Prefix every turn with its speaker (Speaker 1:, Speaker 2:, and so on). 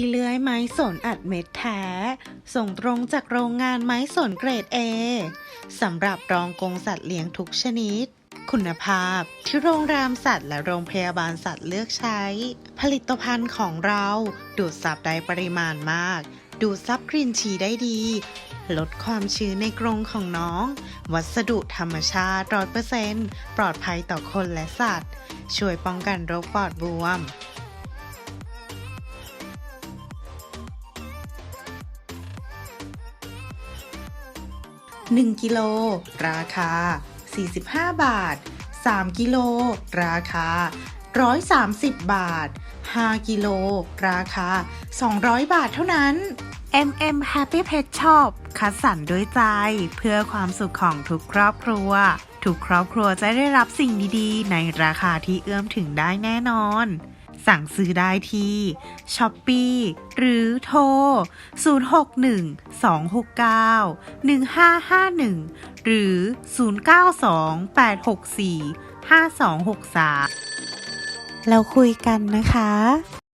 Speaker 1: ที่เลื้อยไม้สนอัดเม็ดแท้ ส่งตรงจากโรงงานไม้สนเกรด A สำหรับรองกงสัตว์เลี้ยงทุกชนิด คุณภาพที่โรงแรมสัตว์และโรงพยาบาลสัตว์เลือกใช้ ผลิตภัณฑ์ของเรา ดูดซับได้ปริมาณมาก ดูดซับกลิ่นฉี่ได้ดี ลดความชื้นในกรงของน้อง วัสดุธรรมชาติ100%ปลอดภัยต่อคนและสัตว์ ช่วยป้องกันโรคปอดบวม 1 กิโล ราคา 45 บาท 3 กิโล ราคา 130 บาท 5 กิโล ราคา 200 บาทเท่านั้น MM Happy Pet Shop คัดสรรด้วยใจเพื่อความสุขของทุกครอบครัว ทุกครอบครัวจะได้รับสิ่งดีๆ ในราคาที่เอื้อมถึงได้แน่นอน สั่งซื้อได้ที่ s h อ p e e หรือโทร 061 269 1551 หรือ 092 864 5263 แล้วคุยกันนะคะ